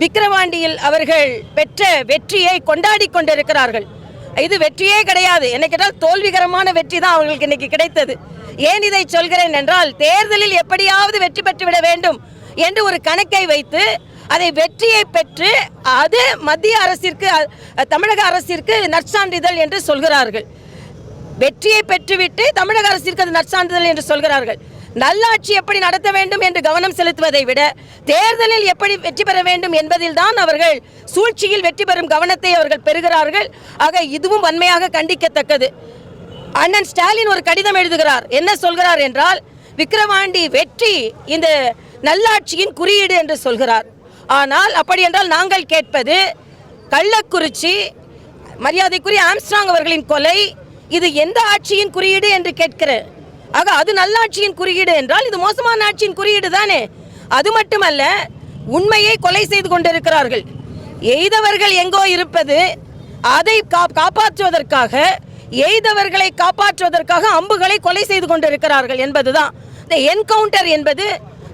விக்கிரவாண்டியில் அவர்கள் பெற்ற வெற்றியை கொண்டாடி கொண்டிருக்கிறார்கள். இது வெற்றியே கிடையாது. என்ன கேட்டால் தோல்விகரமான வெற்றி தான் அவர்களுக்கு இன்னைக்கு கிடைத்தது. ஏன் இதை சொல்கிறேன் என்றால் தேர்தலில் எப்படியாவது வெற்றி பெற்றுவிட வேண்டும் என்று ஒரு கணக்கை வைத்து அதை வெற்றியை பெற்று அது மத்திய அரசிற்கு தமிழக அரசிற்கு நற்சான்றிதழ் என்று சொல்கிறார்கள். வெற்றியை பெற்றுவிட்டு தமிழக அரசிற்கு அது நற்சான்றிதழ் என்று சொல்கிறார்கள். நல்லாட்சி எப்படி நடத்த வேண்டும் என்று கவனம் செலுத்துவதை விட தேர்தலில் எப்படி வெற்றி பெற வேண்டும் என்பதில் தான் அவர்கள் சூழ்ச்சியில் வெற்றி பெறும் கவனத்தை அவர்கள் பெறுகிறார்கள். ஆக இதுவும் வன்மையாக கண்டிக்கத்தக்கது. அண்ணன் ஸ்டாலின் ஒரு கடிதம் எழுதுகிறார். என்ன சொல்கிறார் என்றால் விக்கிரவாண்டி வெற்றி இந்த நல்லாட்சியின் குறியீடு என்று சொல்கிறார். ஆனால் அப்படி என்றால் நாங்கள் கேட்பது கள்ளக்குறிச்சி மரியாதைக்குரிய ஆம்ஸ்ட்ராங் அவர்களின் கொலை இது எந்த ஆட்சியின் குறியீடு என்று கேட்கிறேன் ஆக அது நல்லாட்சியின் குறியீடு என்றால் இது மோசமான ஆட்சியின் குறியீடு தானே? அது மட்டுமல்ல உண்மையை கொலை செய்து கொண்டிருக்கிறார்கள். எய்தவர்கள் எங்கோ இருப்பது அதை காப்பாற்றுவதற்காக எய்தவர்களை காப்பாற்றுவதற்காக அம்புகளை கொலை செய்து கொண்டிருக்கிறார்கள் என்பதுதான். இந்த என்கவுண்டர் என்பது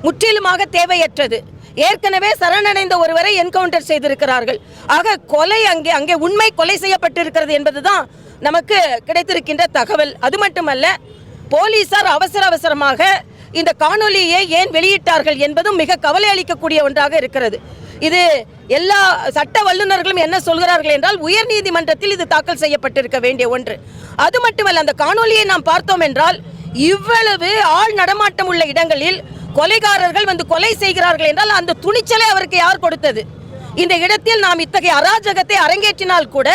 முற்றிலுமாக தேவையற்றது. ஏற்கனவே சரணடைந்த ஒருவரை என்கவுண்டர் செய்திருக்கிறார்கள். ஆக கொலை அங்கே அங்கே உண்மை கொலை செய்யப்பட்டிருக்கிறது என்பதுதான் நமக்கு கிடைத்திருக்கின்ற தகவல். அது மட்டுமல்ல போலீசார் அவசர அவசரமாக இந்த காணொலியை ஏன் வெளியிட்டார்கள் என்பதும் மிக கவலை அளிக்கக்கூடிய ஒன்றாக இருக்கிறது. இது எல்லா சட்ட வல்லுநர்களும் என்ன சொல்கிறார்கள் என்றால் உயர்நீதிமன்றத்தில் இது தாக்கல் செய்யப்பட்டிருக்க வேண்டிய ஒன்று. அது மட்டுமல்ல அந்த காணொலியை நாம் பார்த்தோம் என்றால் இவ்வளவு ஆள் நடமாட்டம் உள்ள இடங்களில் கொலைகாரர்கள் வந்து கொலை செய்கிறார்கள் என்றால் அந்த துணிச்சலை அவருக்கு யார் கொடுத்தது? இந்த இடத்தில் நாம் இத்தகைய அராஜகத்தை அரங்கேற்றினால் கூட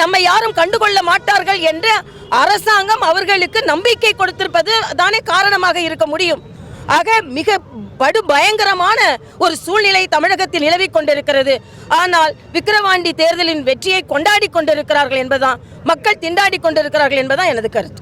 நம்மை யாரும் கண்டுகொள்ள மாட்டார்கள் என்று அரசாங்கம் அவர்களுக்கு நம்பிக்கை கொடுத்திருப்பது தானே காரணமாக இருக்க முடியும். ஆக மிக படு பயங்கரமான ஒரு சூழ்நிலை தமிழகத்தில் நிலவிக் கொண்டிருக்கிறது. ஆனால் விக்கிரவாண்டி தேர்தலின் வெற்றியை கொண்டாடி கொண்டிருக்கிறார்கள் என்பதுதான் மக்கள் திண்டாடி கொண்டிருக்கிறார்கள் என்பதுதான் எனது கருத்து.